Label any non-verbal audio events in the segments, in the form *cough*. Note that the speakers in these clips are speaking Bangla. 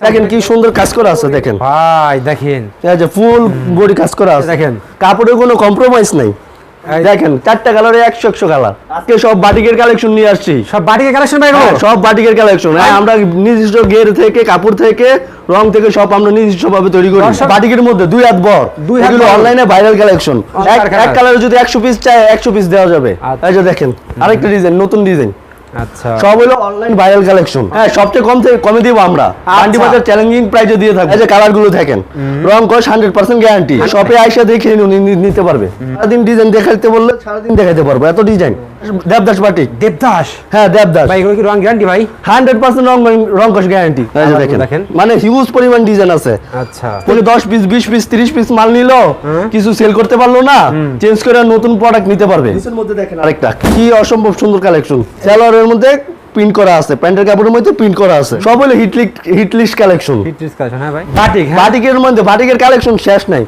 দেখেন কি সুন্দর কাজ করা আছে দেখেন। ভাই দেখেন। এই যে ফুল বডি কাজ করা আছে। দেখেন। কাপড়ের কোনো কম্প্রোমাইজ নাই। দেখেন চারটা কালারে একশো একশো কালার আজকে সব বাটিকের কালেকশন নিয়ে আসছি। সব বাটিকের কালেকশন ভাই হ্যাঁ, সব বাটিকের কালেকশন হ্যাঁ আমরা নিজস্ব গের থেকে কাপড় থেকে রং থেকে সব আমরা নিজস্ব ভাবে তৈরি করি। বাটিকের মধ্যে দুই হাত বর দুই হাত এগুলো অনলাইনে ভাইরাল কালেকশন এক। কালারে যদি একশো পিস চায় একশো পিস দেওয়া যাবে। আচ্ছা। এই যে দেখেন আরেকটা ডিজাইন নতুন ডিজাইন আচ্ছা। সব হলো অনলাইন ভাইরাল কালেকশন হ্যাঁ সবচেয়ে কম থেকে কমে দিব আমরা। আন্টি বাজার চ্যালেঞ্জিং প্রাইজে দিয়ে যে কালারগুলো দেখেন রং কস হান্ড্রেড পার্সেন্ট গ্যারান্টি শপে আইসা দেখে নিতে পারবে। সারাদিন ডিজাইন দেখাইতে বললে সারাদিন দেখাইতে পারব। এত ডিজাইন দেবদাস দেবদাস? হ্যাঁ দেবদাস। ভাই এগুলো কি রং গ্যারান্টি ভাই? হান্ড্রেড পার্সেন্ট রং রং কস গ্যারান্টি দেখেন। দেখেন। মানে হিউজ পরিমাণ ডিজাইন আছে। আচ্ছা। দশ পিস বিশ পিস তিরিশ পিস মাল নিল কিছু সেল করতে পারল না চেঞ্জ করে নতুন প্রোডাক্ট নিতে পারবে। মধ্যে দেখেন আরেকটা। কি অসম্ভব সুন্দর কালেকশন সালোয়ারের মধ্যে প্রিন্ট করা আছে প্যান্টের কাপড়ের মধ্যে প্রিন্ট করা আছে। সব হলো হিটলিক হিটলিস্ট কালেকশন ফিটনেস কালেকশন হ্যাঁ ভাই। বাটিক হ্যাঁ। বাটিকের মধ্যে বাটিকের কালেকশন শেষ নাই।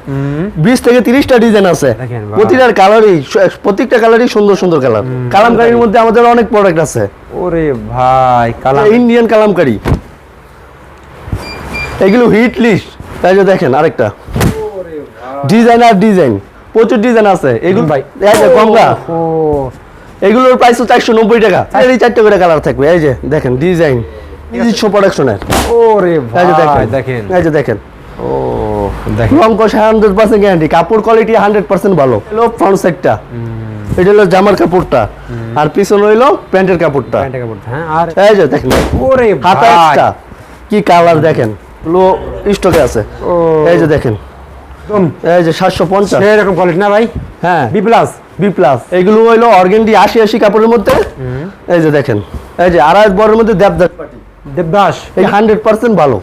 বিশ থেকে তিরিশটা ডিজাইন আছে। প্রতিটার কালারই প্রত্যেকটা কালারই সুন্দর সুন্দর কালার কালামকারীর মধ্যে আমাদের অনেক প্রোডাক্ট আছে। ওরে ভাই কালার ইন্ডিয়ান কালামকারী। এগুলো হিট লিস্ট তাই যে দেখেন আরেকটা। ডিজাইন আর ডিজাইন প্রচুর ডিজাইন আছে। এগুলো ভাই। এই যে কমলা ও এগুলোর প্রাইস হচ্ছে একশো নব্বই টাকা। এই চারটে করে কালার থাকবে। এই যে দেখেন ডিজাইন নিজস্ব প্রোডাকশনের ওরে দেখেন। এই যে দেখেন। ও দেখেন। রং কষ হান্ড্রেড পার্সেন্ট গ্যারান্টি কাপড় কোয়ালিটি হান্ড্রেড পার্সেন্ট ভালো। হলো ফ্রন্ট সাইডটা এটা হলো জামার কাপড়টা। আর পিছনে হইল প্যান্টের কাপড়টা। হ্যাঁ আর এই যে দেখেন। ওরে হাতা কি কালার দেখেন। লো স্টকে আছে। এই যে দেখেন। একদম। এই যে সাতশো পঞ্চাশ। সেরকম কোয়ালিটি না ভাই? হ্যাঁ। বি প্লাস বি প্লাস এগুলো হইল অর্গেন্ডি আশি আশি কাপড়ের মধ্যে। এই যে দেখেন এই যে আড়াই বরের মধ্যে দেবদাস দেবদাস। এই হান্ড্রেড পার্সেন্ট ভালো।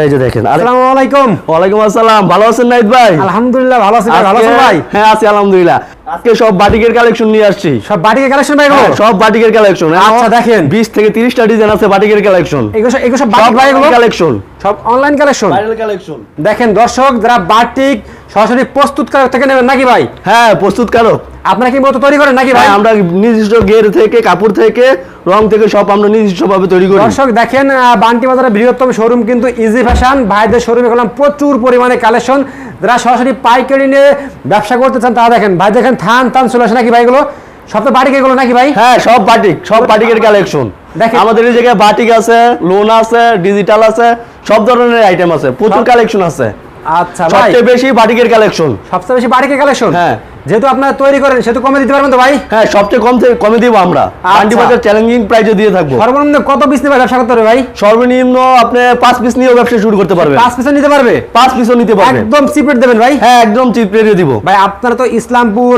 এই যে দেখেন আসসালামু আলাইকুম। ওয়ালাইকুম আসসালাম। ভালো আছেন নাইত ভাই? আলহামদুলিল্লাহ ভালো আছি ভালো আছেন ভাই? হ্যাঁ আছি আলহামদুলিল্লাহ। আজকে সব বাটিকের কালেকশন নিয়ে আসছি। সব বাটিকে কালেকশন ভাই হ্যাঁ, সব বাটিকের কালেকশন আচ্ছা, দেখেন। বিশ থেকে তিরিশটা ডিজাইন আছে বাটিকের কালেকশন এগুলো সব- এগুলো সব বাটিক ভাই কালেকশন সব অনলাইন কালেকশন ভাইরাল কালেকশন দেখেন দর্শক যারা বাটিক সরাসরি প্রস্তুত কারক থেকে নেবেন নাকি ভাই? হ্যাঁ প্রস্তুত কারক আপনারা কি মতো তৈরি করেন নাকি ভাই? হ্যাঁ, আমরা নিজস্ব গের থেকে কাপড় থেকে রং থেকে সব আমরা নিজস্ব ভাবে তৈরি করি। দর্শক দেখেন বান্টি বাজারের বৃহত্তম শোরুম কিন্তু ইজি ফ্যাশন ভাইদের শোরুমে গেলাম প্রচুর পরিমাণে কালেকশন যারা সরাসরি পাইকারি নিয়ে ব্যবসা করতে চান তারা দেখেন ভাই দেখেন থান থান চলে আসে নাকি ভাইগুলো সব তো বাটিক এগুলো নাকি ভাই? হ্যাঁ সব বাটিক সব বাটিকের কালেকশন দেখেন। আমাদের এই জায়গায় বাটিক আছে লোন আছে ডিজিটাল আছে সব ধরনের আইটেম আছে। প্রচুর কালেকশন আছে। আচ্ছা সবচেয়ে বেশি বাটিকের কালেকশন সবচেয়ে বেশি বাটিকের কালেকশন হ্যাঁ। যেহেতু আপনারা তৈরি করেন সেহেতু কমে দিতে পারবেন তো ভাই? হ্যাঁ সবচেয়ে কম থেকে কমে দিব আমরা। আচ্ছা। আন্টি বাজার চ্যালেঞ্জিং প্রাইজে দিয়ে থাকব। সর্বনিম্ন কত পিস নিয়ে ব্যবসা করতে হবে ভাই? সর্বনিম্ন আপনি পাঁচ পিস নিয়েও ব্যবসা শুরু করতে পারবেন। পাঁচ পিস নিতে পারবে? পাঁচ পিসও নিতে পারবেন একদম চিপেট দেবেন ভাই। হ্যাঁ একদম চিপ রেটে দিব। ভাই আপনারা তো ইসলামপুর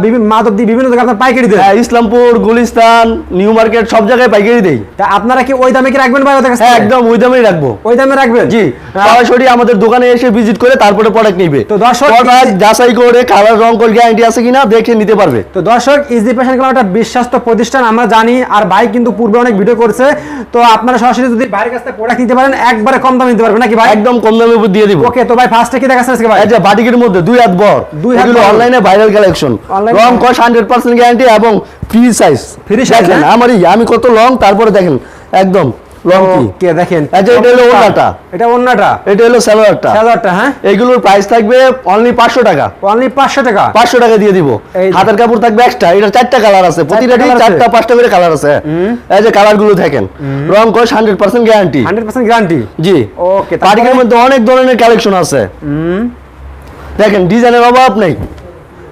বিভিন্ন মাধবদী বিভিন্ন জায়গায় আপনার পাইকারি দেন। হ্যাঁ ইসলামপুর গুলিস্তান নিউ মার্কেট সব জায়গায় পাইকারি দেই। তা আপনারা কি ওই দামে কি রাখবেন ভাই ওদের কাছে হ্যাঁ একদম ওই দামেই রাখব। ওই দামে রাখবেন? জি সরাসরি আমাদের দোকানে এসে ভিজিট করে তারপরে প্রোডাক্ট নিবে। তো দর্শক- যাচাই করে কালার রং কোড গ্যারান্টি আছে কিনা দেখে নিতে পারবে। তো দর্শক ইজি ফ্যাশন ক্লাব একটা বিশ্বাস্ত প্রতিষ্ঠান আমরা জানি আর ভাই কিন্তু পূর্বে অনেক ভিডিও করছে। তো আপনারা সরাসরি যদি বাইরের কাছ থেকে প্রোডাক্ট নিতে পারেন একবারে কম দামে নিতে পারবেন নাকি ভাই? একদম কম দামে দিয়ে দিব। ওকে তো ভাই ফার্স্টে কি দেখাচ্ছেন আজকে ভাই? এই যে বাটিকের মধ্যে দুই হাত বর। দুই হাত অনলাইনে ভাইরাল কালেকশন রং কস হান্ড্রেড পার্সেন্ট গ্যারান্টি এবং ফ্রি সাইজ ফ্রি সাইজ? আমারই আমি কত লং তারপরে দেখেন একদম। লং কি? দেখেন। এই এটা হলো। এটা ওন্নাটা এটা হলো স্যালোয়ারটা। সাদারটা হ্যাঁ? এগুলোর প্রাইস থাকবে অনলি টাকা। অনলি টাকা? পাঁচশো টাকা দিয়ে দিব। এই- হাতের কাপড় থাকবে এক্সট্রা এটা চারটা কালার আছে। আছে? চারটা পাঁচটা করে কালার আছে। এই যে কালারগুলো দেখেন। রং গ্যারান্টি হান্ড্রেড পার্সেন্ট গ্যারান্টি জি। ওকে পার্টিকের মধ্যে অনেক ধরনের কালেকশন আছে। দেখেন ডিজাইনের অভাব নেই।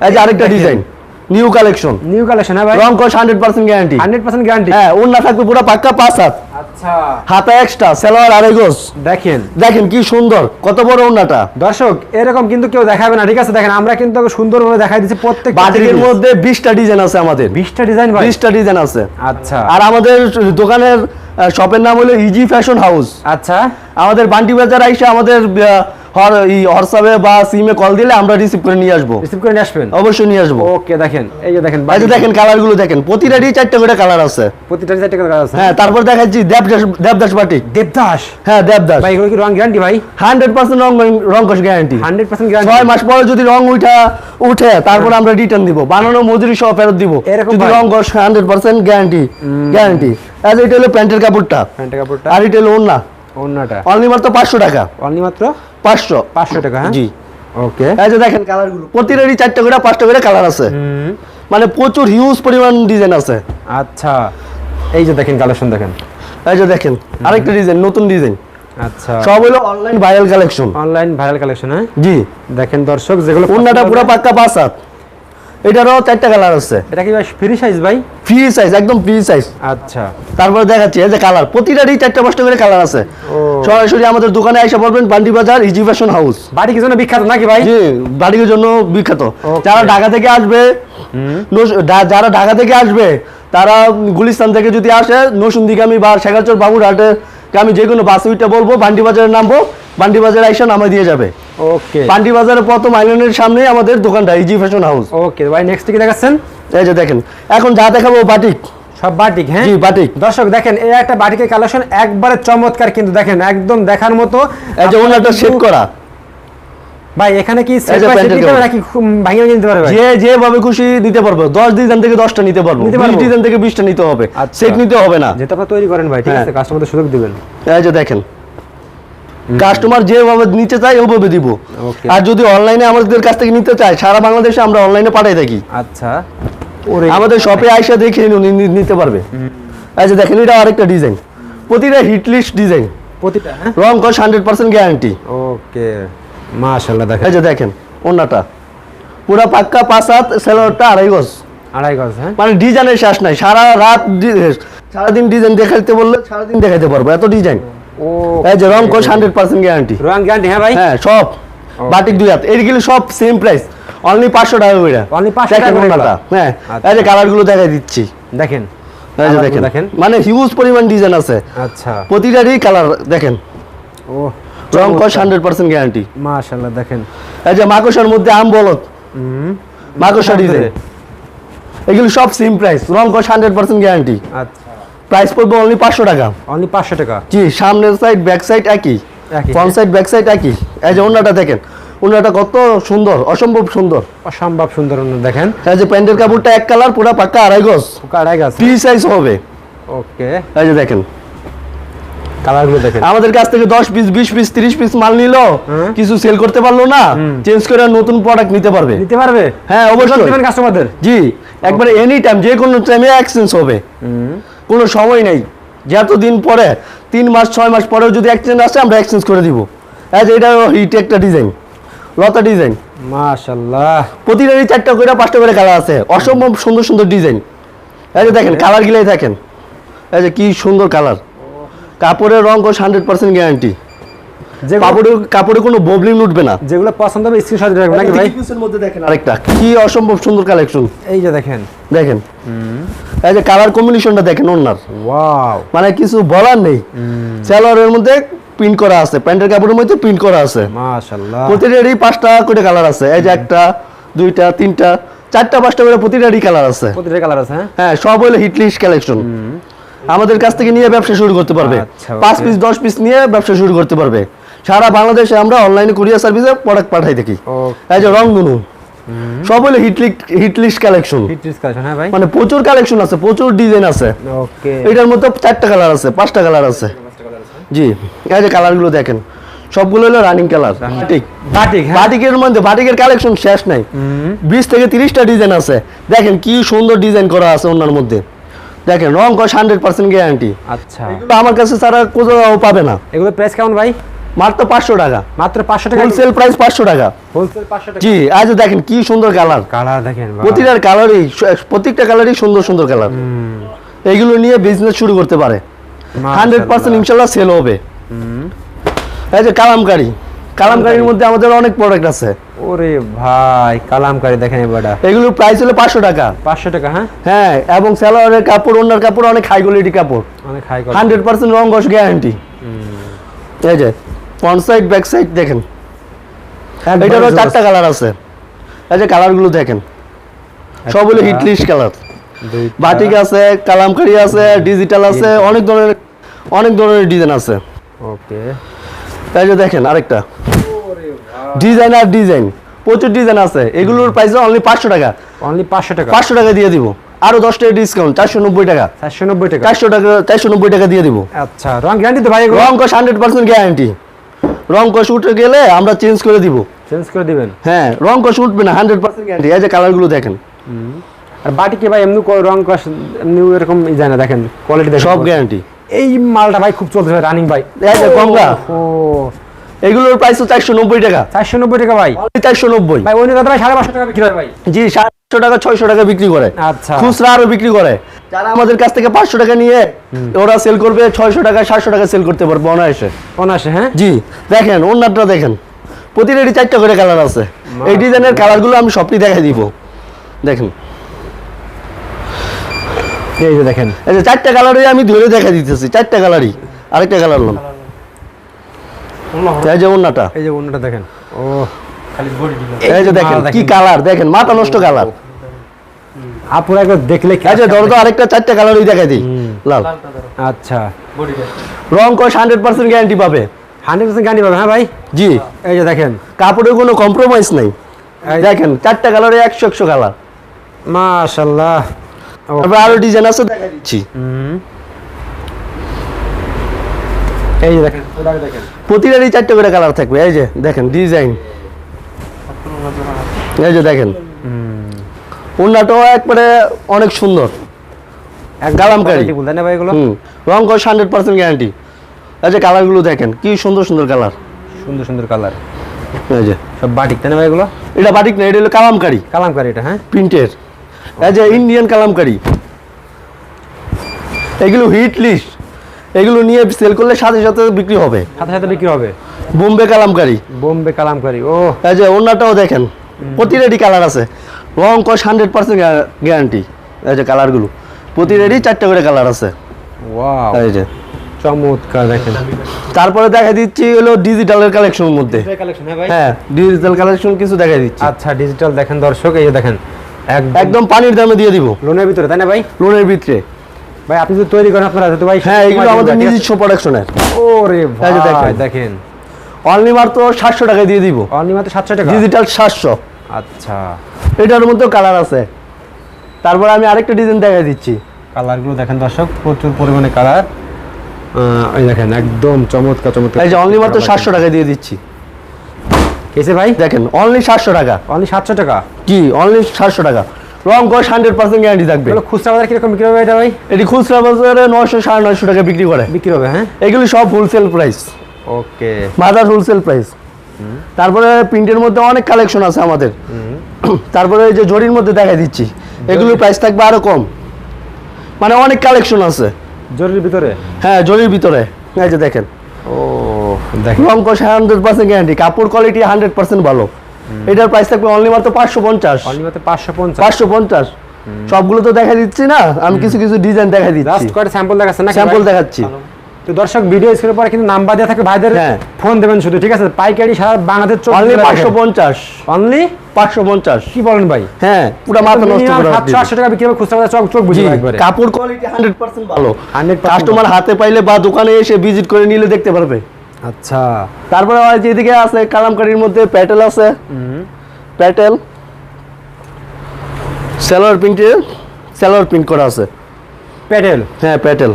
এই যে আরেকটা design new collection new collection হ্যাঁ ভাই। রং কস hundred percent guarantee hundred percent guarantee হ্যাঁ ওর থাকবে পুরো পাক্কা পাঁচ হাত। আচ্ছা। হাতা এক্সট্রা সেলোয়ার আড়াই গোস দেখেন। দেখেন কি সুন্দর কত বড় ওন্নাটা দর্শক এরকম কিন্তু কেউ দেখাবে না ঠিক আছে? দেখেন আমরা কিন্তু সুন্দরভাবে দেখাই দিচ্ছি প্রত্যেক বাটিকের মধ্যে বিশটা ডিজাইন আছে আমাদের। বিশটা ডিজাইন ভাই। বিশটা ডিজাইন আছে। আচ্ছা। আর আমাদের দোকানের শপের নাম হলো ইজি ফ্যাশন হাউস আচ্ছা। আমাদের বান্টি বাজার আইসা আমাদের হোয়াটসঅ্যাপে বা সিমে কল দিলে আমরা রিসিভ করে নিয়ে আসব। রিসিভ করে নিয়ে আসবেন? অবশ্যই নিয়ে আসব। ওকে দেখেন এই যে দেখেন এই যে দেখেন কালারগুলো দেখেন প্রতিটারই চারটে করে কালার আছে। প্রতিটা চারটে করে কালার আছে। হ্যাঁ তারপর দেখাচ্ছি দেবদাস দেবদাস দেবদাস? হ্যাঁ দেবদাস। ভাই এগুলো কি রং গ্যারান্টি ভাই? হান্ড্রেড পার্সেন্ট রং রং গ্যারান্টি হান্ড্রেড পার্সেন্ট ছয় গ্যারান্টি মাস পরে যদি রং উঠা উঠে তারপর আমরা রিটার্ন দিব। বানানো মজুরি সহ ফেরত দিব। যদি রং হান্ড্রেড পার্সেন্ট গ্যারান্টি গ্যারান্টি এটা হলো প্যান্টের কাপড়টা। প্যান্টের কাপড়টা। আর এটা হলো ওড়না। অন্যটা অনলি মাত্র পাঁচশো টাকা। অনলি মাত্র পাঁচশো। পাঁচশো টাকা হ্যাঁ? জি। ওকে এই যে দেখেন কালারগুলো প্রতিটারই চারটে করে পাঁচটা করে কালার আছে। মানে প্রচুর হিউজ পরিমাণ ডিজাইন আছে। আচ্ছা। এই যে দেখেন কালেকশন দেখেন। এই যে দেখেন আরেকটা ডিজাইন নতুন ডিজাইন আচ্ছা। সব হলো online viral collection online viral collection হ্যাঁ? জি। দেখেন দর্শক যেগুলো পুরো পাক্কা পাঁচ এটারও চারটা কালার আছে। এটা কি ভাই ফ্রি সাইজ ভাই? ফ্রি সাইজ একদম ফ্রি সাইজ আচ্ছা। তারপরে দেখাচ্ছি এই যে কালার প্রতিটারই চারটা পাঁচটা করে কালার আছে। সরাসরি আমাদের দোকানে এসে বলবেন বান্ডি বাজার ইজি ফ্যাশন হাউস বাড়ি কি জন্য বিখ্যাত নাকি ভাই? জি বাড়ির জন্য বিখ্যাত। যারা ঢাকা থেকে আসবে যারা ঢাকা থেকে আসবে তারা গুলিস্তান থেকে যদি আসে নসুন্দিগামী বা শেখাচর বাবুরহাটে আমি যে কোনো বাস উইটটা বলব বান্ডি বাজারে নামবো বান্ডি বাজারে আইসা নামা দিয়ে যাবে। ওকে বান্ডি বাজারের প্রথম আইল্যান্ডের সামনে আমাদের দোকানটা ইজি ফ্যাশন হাউস ওকে ভাই নেক্সট কি দেখাচ্ছেন? এই যে দেখেন এখন যা দেখাবো বাটিক সব বাটিক হ্যাঁ? জি বাটিক দর্শক দেখেন এই একটা বাটিকের কালেকশন একবারে চমৎকার কিন্তু দেখেন একদম দেখার মতো। এই যে ওনাটা শেপ করা। ভাই এখানে কি নিতে পারবে নাকি নিতে যে যেভাবে খুশি নিতে পারব দশ ডিজাইন থেকে দশটা নিতে পারব বিশ? ডিজাইন থেকে বিশটা নিতে হবে। আচ্ছা। সেট নিতে হবে না। যেটা আপনারা তৈরি করেন ভাই ঠিক হ্যাঁ। আছে কাস্টমারদের সুযোগ দিবেন। এই যে দেখেন কাস্টমার যেভাবে নিতে চায় ওভাবে দিব। আর যদি অনলাইনে আমাদের কাছ থেকে নিতে চায় সারা বাংলাদেশে আমরা অনলাইনে পাঠাই থাকি। আচ্ছা। ওরে। আমাদের শপে আইসা দেখে নিতে পারবে। এই যে দেখেন এটা আরেকটা ডিজাইন প্রতিটা হিট লিস্ট ডিজাইন প্রতিটা হ্যাঁ? রং কস হান্ড্রেড পার্সেন্ট গ্যারান্টি ওকে মাশাআল্লাহ দেখেন। এই যে দেখেন ওনাটা পুরা পাক্কা পাঁচ হাত সেলোয়ারটা আড়াই গজ। আড়াই গজ হ্যাঁ? মানে ডিজাইনের শেষ নাই। সারা রাত সারাদিন ডিজাইন দেখাইতে বললে সারাদিন দেখাইতে পারব। এত ডিজাইন ও এই যে রং হান্ড্রেড পার্সেন্ট গ্যারান্টি রং গ্যারান্টি হ্যাঁ ভাই? হ্যাঁ সব বাটিক দুই হাত। এইগুলো সব সেম প্রাইস অনলি পাঁচশো টাকা করে। Only 500 টাকা? হ্যাঁ আচ্ছা। এই যে কালারগুলো দেখাই দিচ্ছি। দেখেন। এই যে দেখেন। মানে হিউজ পরিমাণ ডিজাইন আছে। আচ্ছা। প্রতিটারই কালার দেখেন। ও রং হান্ড্রেড পার্সেন্ট গ্যারান্টি মাশাআল্লাহ দেখেন। এই যে মাকসার মধ্যে আম বলত মাকসা ডিজাইন এগুলো সব সেম প্রাইস রং হান্ড্রেড পার্সেন্ট গ্যারান্টি আচ্ছা। প্রাইস পড়বে অনলি পাঁচশো টাকা। অনলি পাঁচশো টাকা। জি সামনের সাইড ব্যাক সাইড একই। ফ্রন্ট সাইড ব্যাক সাইড একই। এই যে ওনাটা দেখেন ওনাটা কত সুন্দর অসম্ভব সুন্দর। অসম্ভব সুন্দর দেখেন। এই যে প্যান্টের কাপড়টা এক কালার পুরো পাক্কা আড়াই গজ। আড়াই গাছ ফ্রি সাইজ হবে। ওকে এই যে দেখেন। কালারগুলো দেখেন। আমাদের কাছ থেকে দশ পিস বিশ পিস তিরিশ পিস মাল নিল কিছু সেল করতে পারল না চেঞ্জ করে নতুন প্রোডাক্ট নিতে পারবে। নিতে পারবে? হ্যাঁ অবশ্যই। কাস্টমারদের জি একবারে এনি টাইম যে কোনো টাইমে এক্সচেঞ্জ হবে। কোনো সময় নেই। যত দিন পরে তিন মাস ছয় মাস পরেও যদি এক্সচেঞ্জ আসে আমরা এক্সচেঞ্জ করে দিব। যে এটা হিট একটা ডিজাইন লতা ডিজাইন মাশাআল্লাহ। প্রতিটারই চারটা করে পাঁচটা করে কালার আছে। অসম্ভব সুন্দর সুন্দর ডিজাইন এই যে দেখেন কালার গিলাই দেখেন। এই যে কি সুন্দর কালার কাপড়ের রং কোষ হান্ড্রেড পার্সেন্ট গ্যারান্টি যেগুলো কাপড়ে কাপড়ে কোনো ববলিং উঠবে না। যেগুলো পছন্দ হবে স্ক্রিনশট রাখবেন নাকি ভাই? মধ্যে দেখেন আরেকটা। কি অসম্ভব সুন্দর কালেকশন এই যে দেখেন। দেখেন। এই যে কালার কম্বিনেশনটা দেখেন ওনার। ওয়াও মানে কিছু বলার নেই। সালোয়ারের মধ্যে প্রিন্ট করা আছে প্যান্টের কাপড়ের মধ্যে প্রিন্ট করা আছে। মাশাআল্লাহ। প্রতিটারই পাঁচটা করে কালার আছে। এই যে একটা দুইটা তিনটা চারটা পাঁচটা করে প্রতিটারই কালার আছে। প্রতিটা কালার আছে হ্যাঁ? হ্যাঁ সব হলো হিটলিস্ট কালেকশন আমাদের কাছ থেকে নিয়ে ব্যবসা শুরু করতে পারবে। আচ্ছা, পাঁচ পিস দশ পিস নিয়ে ব্যবসা শুরু করতে পারবে। সারা বাংলাদেশে আমরা অনলাইনে কুরিয়ার সার্ভিসে প্রোডাক্ট পাঠাই থাকি এই যে রং দুনু সব হলো হিটলিস্ট কালেকশন ফিটনেস কালেকশন হ্যাঁ ভাই। মানে প্রচুর কালেকশন আছে প্রচুর ডিজাইন আছে। ওকে এটার মধ্যে চারটা কালার আছে পাঁচটা কালার আছে। জি এই যে কালারগুলো দেখেন সবগুলো হলো রানিং কালার বাটিক হ্যাঁ। বাটিকের মধ্যে বাটিকের কালেকশন শেষ নাই। বিশ থেকে তিরিশটা ডিজাইন আছে। দেখেন কি সুন্দর ডিজাইন করা আছে ওনার মধ্যে। দেখেন রং কস হান্ড্রেড পার্সেন্ট গ্যারান্টি আচ্ছা। আমার কাছে সারা কোথাও পাবে না। এগুলো প্রাইস কেমন ভাই? মাত্র পাঁচশো টাকা। মাত্র পাঁচশো টাকা? হোলসেল প্রাইস পাঁচশো টাকা। হোলসেল পাঁচশো টাকা। জি আজ দেখেন কি সুন্দর কালার। কালার দেখেন প্রতিটার কালারই প্রত্যেকটা কালারই সুন্দর সুন্দর কালার। এইগুলো নিয়ে বিজনেস শুরু করতে পারে। হান্ড্রেড পার্সেন্ট ইনশাল্লাহ সেল হবে। এই যে কালামকারি। কালামকারির মধ্যে আমাদের অনেক প্রোডাক্ট আছে। ওরে ভাই কালামকারি দেখেন এবারটা এগুলোর প্রাইস হলো পাঁচশো টাকা। পাঁচশো টাকা হ্যাঁ? হ্যাঁ এবং সালোয়ারের কাপড় অন্যার কাপড় অনেক হাই কোয়ালিটি কাপড়। অনেক হাই হান্ড্রেড পার্সেন্ট রং গ্যারান্টি এই যে ফ্রন্ট সাইড ব্যাক সাইড দেখেন। এটারও চারটা কালার আছে। এই যে কালারগুলো দেখেন। সব হলো হিটলিস্ট কালার বাটিক আছে কালামকারি আছে ডিজিটাল আছে অনেক ধরনের অনেক ধরনের ডিজাইন আছে। ওকে। এই যে দেখেন আরেকটা। ডিজাইন আর ডিজাইন প্রচুর ডিজাইন আছে। এগুলোর প্রাইস অনলি পাঁচশো টাকা। অনলি পাঁচশো টাকা। পাঁচশো টাকা দিয়ে দিব। আরও দশ টাকা ডিসকাউন্ট চারশো নব্বই টাকা। চারশো নব্বই টাকা। চারশো টাকা চারশো নব্বই টাকা দিয়ে দিব। আচ্ছা রং গ্যারান্টি তো ভাই রং কষ হান্ড্রেড পার্সেন্ট গ্যারান্টি রং কষ উঠে গেলে আমরা চেঞ্জ করে দিব। চেঞ্জ করে দিবেন? হ্যাঁ রং কষ উঠবে না হান্ড্রেড পার্সেন্ট গ্যারান্টি এই যে কালারগুলো দেখেন। আর বাটি কি ভাই এমনি রং কস এমনি এরকম যায় না দেখেন কোয়ালিটি দেখেন। সব গ্যারান্টি এই মালটা ভাই খুব চলছে ভাই রানিং ভাই। এই যে গঙ্গা। ও এগুলোর প্রাইস তো চারশো নব্বই টাকা। চারশো নব্বই টাকা ভাই। চারশো নব্বই। ভাই অন্য দাদা ভাই সাড়ে পাঁচশো টাকা বিক্রি হয় ভাই। জি সাতশো টাকা ছয়শো টাকা বিক্রি করে। আচ্ছা। খুচরা আরও বিক্রি করে। যারা আমাদের কাছ থেকে পাঁচশো টাকা নিয়ে ওরা সেল করবে ছয়শো টাকা সাতশো টাকা সেল করতে পারবে অনায়াসে। অনাসে হ্যাঁ? জি দেখেন অন্যটা দেখেন। প্রতিটারই চারটা করে কালার আছে। এই ডিজাইনের কালারগুলো আমি সবটি দেখাই দিব। দেখেন। এই যে দেখেন। এই যে চারটা কালারই আমি ধরে দেখা দিতেছি। চারটা কালারই আরেকটা কালার নাম এই যে এই যে দেখেন। ও এই যে দেখেন কি কালার দেখেন মাথা নষ্ট কালার আপুরা একবার দেখলে যে ধরো তো আরেকটা চারটা কালারই দেখাই দিই। লাল। আচ্ছা। রং কষ হান্ড্রেড পার্সেন্ট গ্যারান্টি পাবে। হান্ড্রেড পার্সেন্ট গাড়ি পাবে হ্যাঁ ভাই? জি। এই যে দেখেন। কাপড়ের কোনো কম্প্রোমাইজ নাই। দেখেন চারটা কালারে একশো একশো কালার মাশাল্লাহ তারপর আরও ডিজাইন আছে দেখা দিচ্ছি। এই যে দেখেন। প্রতিটারই চারটে করে কালার থাকবে। এই যে দেখেন ডিজাইন এই যে দেখেন। ওনাটাও একবারে অনেক সুন্দর। এক গালামকারী। quality বলতেন না ভাই এগুলো? হুম রং কষ হান্ড্রেড পার্সেন্ট গ্যারান্টি এই যে কালারগুলো দেখেন কি সুন্দর সুন্দর কালার। সুন্দর সুন্দর কালার। এই যে। সব বাটিক তাই না ভাই এগুলো? এটা বাটিক না এটা হলো কালামকারি কালামকারি এটা হ্যাঁ? প্রিন্টের এই যে ইন্ডিয়ান কালামকারি এগুলো হিট লিস্ট এগুলো নিয়ে সেল করলে সাথে সাথে বিক্রি হবে। সাথে সাথে বিক্রি হবে? বোম্বে কালামকারি বোম্বে কালামকারি ও এই যে ওনাটাও দেখেন প্রতিটারই কালার আছে। রং কস হান্ড্রেড পার্সেন্ট গ্যারান্টি এই যে কালারগুলো প্রতিটারই চারটে করে কালার আছে। ওয়াও এই যে। চমৎকার দেখেন। তারপরে দেখা দিচ্ছি হলো ডিজিটালের কালেকশনের মধ্যে। কালেকশন হ্যাঁ হ্যাঁ ডিজিটাল কালেকশন কিছু দেখা দিচ্ছি। আচ্ছা ডিজিটাল দেখেন দর্শক এই যে দেখেন একদম একদম পানির দামে দিয়ে দিব। লোনের ভিতরে তাই না ভাই? লোনের ভিতরে। ভাই আপনি যদি তৈরি করেন আপনারা তো ভাই হ্যাঁ এগুলো আমাদের নিজস্ব প্রোডাকশনের? ওরে ভাই দেখেন। দেখেন। অনলি মাত্র সাতশো টাকায় দিয়ে দিব। অনলি মাত্র সাতশো টাকা? ডিজিটাল সাতশো। আচ্ছা। এটার মধ্যেও কালার আছে। তারপর আমি আরেকটা ডিজাইন দেখাই দিচ্ছি। কালারগুলো দেখেন দর্শক প্রচুর পরিমাণে কালার এই দেখেন একদম চমৎকার চমৎকার। এই যে অনলি মাত্র সাতশো টাকা দিয়ে দিচ্ছি। কেসে ভাই? দেখেন অনলি সাতশো টাকা। অনলি সাতশো টাকা? কি অনলি সাতশো টাকা। রং কস হান্ড্রেড পার্সেন্ট গ্যারান্টি থাকবে। খুচরা বাজার কীরকম বিক্রি হবে এটা ভাই? এটি খুচরা বাজারে নয়শো সাড়ে নয়শো টাকা বিক্রি করে। বিক্রি হবে হ্যাঁ? এগুলি সব wholesale price okay mother wholesale price তারপরে প্রিন্টের মধ্যে অনেক কালেকশন আছে আমাদের। তারপরে এই যে জরির মধ্যে দেখাই দিচ্ছি এগুলোর প্রাইস থাকবে আরও কম। মানে অনেক কালেকশন আছে। জরুরির ভিতরে? হ্যাঁ জরির ভিতরে। এই যে দেখেন। ও দেখেন। রং কষ হান্ড্রেড পার্সেন্ট গ্যারান্টি কাপড় কোয়ালিটি হান্ড্রেড পার্সেন্ট ভালো। এটার প্রাইস থাকবে অনলি মাত্র পাঁচশো পঞ্চাশ। অনলি মাত্র পাঁচশো পঞ্চাশ। পাঁচশো পঞ্চাশ। সবগুলো তো দেখা দিচ্ছি না। আমি কিছু কিছু ডিজাইন দেখা দিচ্ছি। কয়টা স্যাম্পল না স্যাম্পল দেখাচ্ছি। তো দর্শক ভিডিও স্ক্রিনের পরে কিন্তু নাম্বার দেওয়া থাকে ভাইদের হ্যাঁ। ফোন দেবেন শুধু ঠিক আছে? পাইকারি সারা বাংলাদেশ অনলি পাঁচশো পঞ্চাশ। অনলি পাঁচশো পঞ্চাশ। কি বলেন ভাই? হ্যাঁ পুরো মাথা নষ্ট করে সাতশো আটশো টাকা বিক্রি হবে খুচরা চোখ জি, একবারে। কাপড় কোয়ালিটি হান্ড্রেড পার্সেন্ট ভালো। 100% কাস্টমার হাতে পাইলে বা দোকানে এসে ভিজিট করে নিলে দেখতে পারবে। আচ্ছা। তারপরে যেদিকে আছে কালামকারির মধ্যে প্যাটেল আছে। প্যাটেল। সেলার প্রিন্টে সেলার প্রিন্ট করা আছে। প্যাটেল? হ্যাঁ প্যাটেল।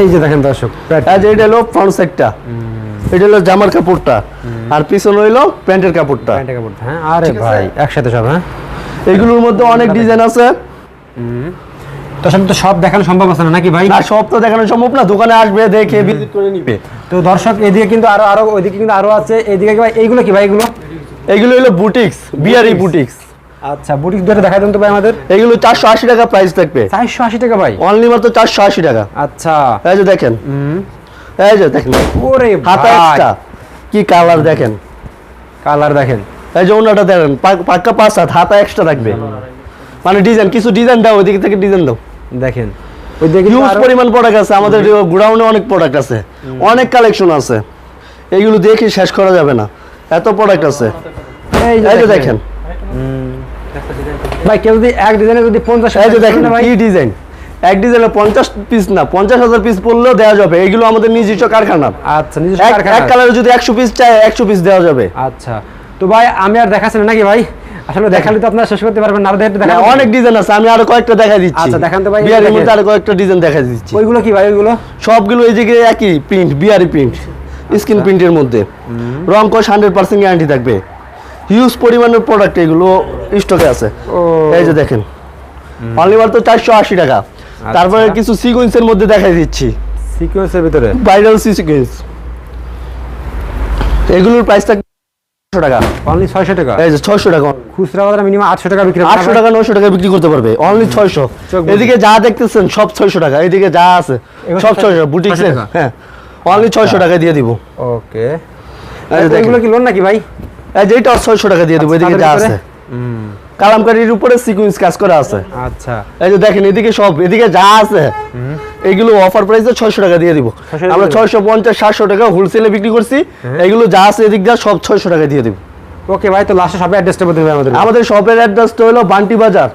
এই যে দেখেন দর্শক এটা হলো ফ্রন্ট সাইডটা এটা হলো জামার কাপড়টা। আর পিছনে হইল প্যান্টের কাপড়টা। প্যান্টের হ্যাঁ আরে ভাই একসাথে সব হ্যাঁ? এগুলোর মধ্যে অনেক ডিজাইন আছে। তো সব তো সব দেখানো সম্ভব আছে না নাকি ভাই? আর সব তো দেখানো সম্ভব না। দোকানে আসবে দেখে ভিজিট করে নিবে। তো দর্শক এদিকে কিন্তু আরও আরও ওইদিকে কিন্তু আরও আছে। এদিকে কি ভাই এইগুলো কি ভাই এগুলো? এগুলো হলো বুটিক্স বিয়ারি বুটিক্স আচ্ছা বুটিক ধরে দেখাই দেন তো ভাই আমাদের। এগুলো চারশো আশি টাকা প্রাইস থাকবে। চারশো আশি টাকা ভাই? অনলি মাত্র চারশো আশি টাকা। আচ্ছা। এই যে দেখেন। এই যে দেখেন। ওরে হাতা এক্সট্রা কি কালার দেখেন? কালার দেখেন। এই যে অন্যটা দেখেন পাক্কা পাঁচ হাত হাতা এক্সট্রা থাকবে। মানে ডিজাইন কিছু ডিজাইন দাও ওইদিকে থেকে ডিজাইন দাও। দেখেন। ওই দেখি হিউজ পরিমাণ প্রোডাক্ট আছে আমাদের গোডাউনে অনেক প্রোডাক্ট আছে। অনেক কালেকশন আছে। এইগুলো দেখে শেষ করা যাবে না। এত প্রোডাক্ট আছে। এই যে দেখেন। ভাই কেউ যদি এক ডিজাইনে যদি পঞ্চাশ এই যে দেখেন কি ডিজাইন এক ডিজাইনে পঞ্চাশ পিস না পঞ্চাশ হাজার পিস পড়লেও দেওয়া যাবে। এগুলো আমাদের নিজস্ব কারখানা। আচ্ছা নিজস্ব এক কারখানা। এক কালারে যদি একশো পিস চাই একশো পিস দেওয়া যাবে। আচ্ছা। তো ভাই আমি আর দেখাচ্ছেন নাকি ভাই? আসলে দেখালে তো আপনারা শেষ করতে পারবেন আর একটু অনেক ডিজাইন আছে আমি আরও কয়েকটা দেখাই দিচ্ছি। আচ্ছা, দেখান তো ভাই, মধ্যে আরও কয়েকটা ডিজাইন দেখাই দিচ্ছি। ওইগুলো কি ভাই ওইগুলো? সবগুলো এই একই প্রিন্ট বিহারি প্রিন্ট স্ক্রিন প্রিন্টের মধ্যে। রং কস হান্ড্রেড পার্সেন্ট গ্যারান্টি থাকবে। হিউজ পরিমাণের প্রোডাক্ট এগুলো স্টকে আছে। এই যে দেখেন। অনলি মাত্র চারশো আশি টাকা। আচ্ছা। তারপরে কিছু সিকোয়েন্সের মধ্যে দেখাই দিচ্ছি। সিকোয়েন্সের ভিতরে? ভাইরাল সিকোয়েন্স এগুলোর প্রাইস থাকবে টাকা। অনলি ছয়শো টাকা? এই যে ছয়শো টাকা। খুচরা বাজারে মিনিমাম আটশো টাকা বিক্রি আটশো টাকা নশো টাকা বিক্রি করতে পারবে। অনলি ছয়শো। এদিকে যা দেখতেছেন সব ছয়শো টাকা। এদিকে যা আছে সব ছয়শো- বুটিক হ্যাঁ। অনলি ছয়শো টাকা দিয়ে দিব। ওকে। এগুলো কি লোন নাকি ভাই? এই যে এটা ছয়শো টাকা দিয়ে দিব এদিকে যা? আছে। কালামকারির উপরে সিকুয়েন্স কাজ করা আছে। আচ্ছা। এই যে দেখেন এদিকে সব এদিকে যা আছে এগুলো অফার প্রাইসে ছয়শো টাকা দিয়ে দিব। আমরা দিবেন? ছয়শো পঞ্চাশ সাতশো টাকা হোলসেলে বিক্রি করছি। এগুলো যা আছে এদিক দিয়ে সব ছয়শো টাকা দিয়ে দিব। ওকে ভাই তো লাস্টে সবাই অ্যাড্রেসটা বলতে হবে আমাদের। আমাদের শপের অ্যাড্রেসটা হলো Banti Bazar.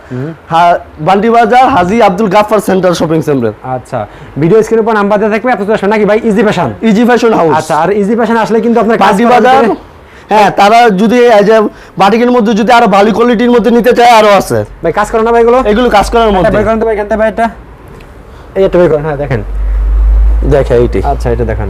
Banti Bazar Haji Abdul Gaffar centre shopping centre আচ্ছা। ভিডিও স্ক্রিনের উপর নাম্বার দেওয়া থাকবে আপনি চলে আসবেন নাকি ভাই? Easy fashion easy fashion house আচ্ছা আর ইজি ফ্যাশন আসলে কিন্তু আপনার কাজ বান্টি বাজার হ্যাঁ তারা যদি বাটিকের মধ্যে যদি আরও ভালো কোয়ালিটির মধ্যে নিতে চায় আরও আছে। ভাই কাজ করেন না ভাই এগুলো? এগুলো কাজ করার মধ্যে। বের করেন তো ভাই এখান ভাই এটা এই একটা বের করেন হ্যাঁ দেখেন। দেখে এইটি। আচ্ছা এটা দেখেন।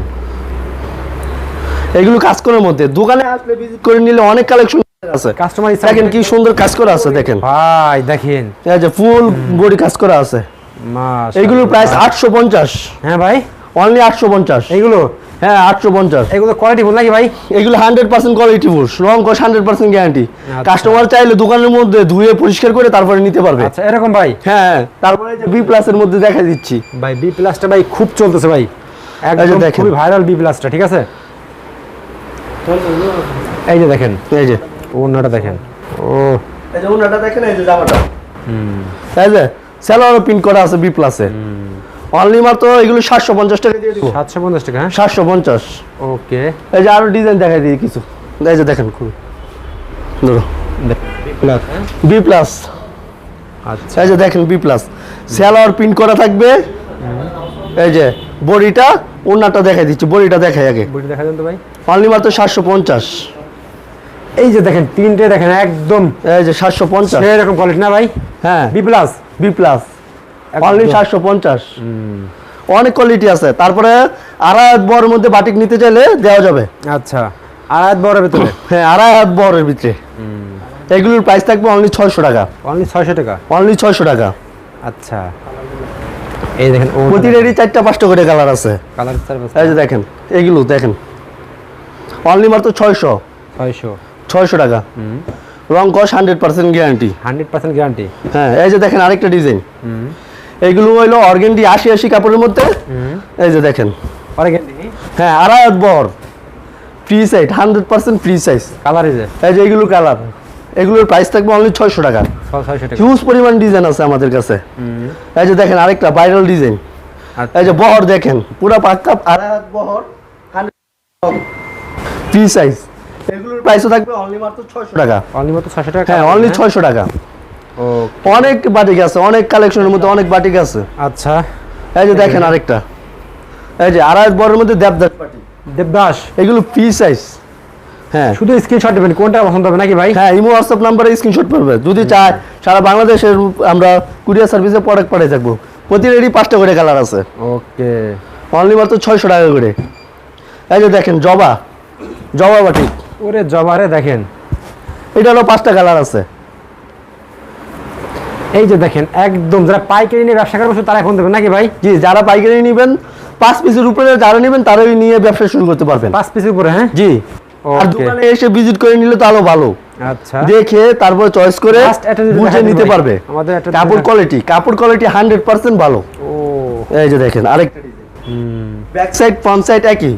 এগুলো কাজ করার মধ্যে। দোকানে আসলে ভিজিট করে নিলে অনেক কালেকশন আছে। কাস্টমার দেখেন কি সুন্দর কাজ করা আছে দেখেন। ভাই দেখেন। এই যে ফুল বডি কাজ করা আছে। মাশাআল্লাহ। এইগুলোর প্রাইস আটশো পঞ্চাশ। হ্যাঁ ভাই। অনলি আটশো পঞ্চাশ। এইগুলো? হ্যাঁ আটশো পঞ্চাশ। এগুলো কোয়ালিটি বল নাকি ভাই? এগুলো হান্ড্রেড পার্সেন্ট কোয়ালিটি ফুল রং কস হান্ড্রেড পার্সেন্ট গ্যারান্টি কাস্টমার চাইলে দোকানের মধ্যে ধুয়ে পরিষ্কার করে তারপরে নিতে পারবে। আচ্ছা এরকম ভাই? হ্যাঁ তারপরে বি প্লাস এর মধ্যে দেখা দিচ্ছি। ভাই বি প্লাসটা ভাই খুব চলতেছে ভাই। একদম দেখেন। খুবই ভাইরাল বি প্লাসটা ঠিক আছে? এই যে দেখেন এই যে ওনাটা দেখেন। ও। এই যে ওনাটা দেখেন এই যে জামাটা। এই যে স্যালোয়ার প্রিন্ট করা আছে বি প্লাসে অনলি মাত্র এগুলো সাতশো পঞ্চাশ টাকা দিয়ে দিব। সাতশো পঞ্চাশ টাকা হ্যাঁ? সাতশো পঞ্চাশ। ওকে। এই যে আরও ডিজাইন দেখাই দিই কিছু। এই যে দেখেন খুব ধরো। বি প্লাস আচ্ছা। এই যে দেখেন বি প্লাস স্যালোয়ার প্রিন্ট করা থাকবে। এই যে বডিটা ওনাটা দেখাই দিচ্ছি বডিটা দেখাই আগে। বইটা দেখা যান তো ভাই। অনলি মাত্র সাতশো পঞ্চাশ। এই যে দেখেন তিনটে দেখেন একদম। এই যে সাতশো পঞ্চাশ। সেরকম কোয়ালিটি না ভাই? হ্যাঁ। B plus B plus only সাতশো পঞ্চাশ। অনেক কোয়ালিটি আছে। তারপরে আড়াই হাত বড়ের মধ্যে বাটিক নিতে চাইলে দেওয়া যাবে। আচ্ছা আড়াই বড় ভিতরে? *laughs* হ্যাঁ আড়াই হাত বড়ের ভিতরে। এগুলোর প্রাইস থাকবে অনলি ছয়শো টাকা। অনলি ছয়শো টাকা? অনলি ছয়শো টাকা। আচ্ছা। এই দেখেন প্রতিটারই চারটা পাঁচটা করে কালার আছে। কালার এই যে দেখেন এগুলো দেখেন। অনলি মাত্র ছয়শো। ছয়শো। ছয়শো টাকা। রং কস hundred percent guarantee hundred percent guarantee হ্যাঁ এই যে দেখেন আরেকটা ডিজাইন এইগুলো হইল অর্গেন্ডি আশি আশি কাপড়ের মধ্যে। এই যে দেখেন। হ্যাঁ আড়াই বর। Free size hundred percent free size colour এই যে এই যে এগুলো কালার এগুলোর প্রাইস থাকবে অনলি ছয়শো টাকা। হিউজ পরিমাণ ডিজাইন আছে আমাদের কাছে। এই যে দেখেন আরেকটা ভাইরাল ডিজাইন আচ্ছা। এই যে বহর দেখেন পুরো পাক্কা আড়াই হাত বহর ফ্রি সাইজ এগুলোর প্রাইসও থাকবে অনলি মাত্র ছয়শো টাকা। অনলি মতো ছয়শো টাকা হ্যাঁ অনলি ছয়শো টাকা। অনেক বাটিক আছে অনেক কালেকশনের মধ্যে অনেক বাটিক আছে। আচ্ছা। এই যে দেখেন আরেকটা। এই যে আড়াই বরের মধ্যে দেবদাস পাটি দেবদাস? এগুলো ফ্রি সাইজ হ্যাঁ। শুধু স্ক্রিনশট দেবেন কোনটা পছন্দ হবে নাকি ভাই? হ্যাঁ ইমো হোয়াটসঅ্যাপ নাম্বারে স্ক্রিনশট করবে যদি চায় সারা বাংলাদেশের আমরা কুরিয়ার সার্ভিসে প্রোডাক্ট পাঠিয়ে থাকব। প্রতিটারই পাঁচটা করে কালার আছে। ওকে অনলি মাত্র ছয়শো টাকা করে। এই যে দেখেন জবা। জবা বাটি ওরে জবারে দেখেন। এটা হলো পাঁচটা কালার আছে। এই যে দেখেন একদম যারা পাইকারি নিয়ে ব্যবসা করবে তারা এখন দেবেন নাকি ভাই? জি যারা পাইকারি নেবেন পাঁচ পিসের উপরে যারা নেবেন তারাই নিয়ে ব্যবসা শুরু করতে পারবেন। পাঁচ পিসের উপরে হ্যাঁ? জি। আর দোকানে এসে ভিজিট করে নিলে তো আরও ভালো। আচ্ছা। দেখে তারপর চয়েস করে Last একটা যদি বুঝে নিতে পারবে। আমাদের কাপড় কোয়ালিটি কাপড় কোয়ালিটি হান্ড্রেড পার্সেন্ট ভালো। ও। এই যে দেখেন আরেকটা ব্যাক সাইড ফ্রন্ট সাইড একই।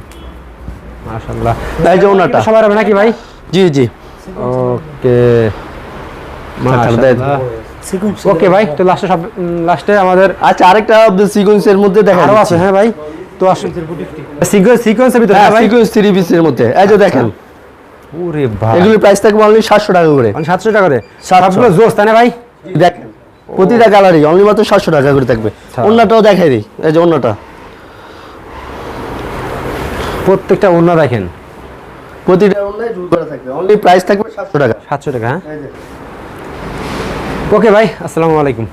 মাশাআল্লাহ। এই যে ওনাটা সবার হবে নাকি ভাই? জি জি। ওকে মাশাআল্লাহ। ওকে ভাই তো লাস্টে সব লাস্টে আমাদের আচ্ছা আরেকটা সিকোয়েন্সের মধ্যে দেখা আরও আছে হ্যাঁ ভাই। তো আসলে সিকোয়েন্স সিকোয়েন্সের ভিতরে হ্যাঁ সিকোয়েন্স থ্রি পিসের মধ্যে। এই যে দেখেন। ওরে ভাই। এগুলির প্রাইস থাকবে অনলি সাতশো টাকা করে। মানে সাতশো টাকা করে? 700 সবগুলো জোস তাই না ভাই? দেখেন প্রতিটা কালারই অনলি মাত্র সাতশো টাকা করে থাকবে। আচ্ছা। অন্যটাও দেখাই দিই। এই যে অন্যটা। প্রত্যেকটা ওনা দেখেন। প্রতিটা অন্যায় জুল করা থাকবে। অনলি প্রাইস থাকবে সাতশো টাকা। সাতশো টাকা হ্যাঁ? ওকে ভাই আসসালামু আলাইকুম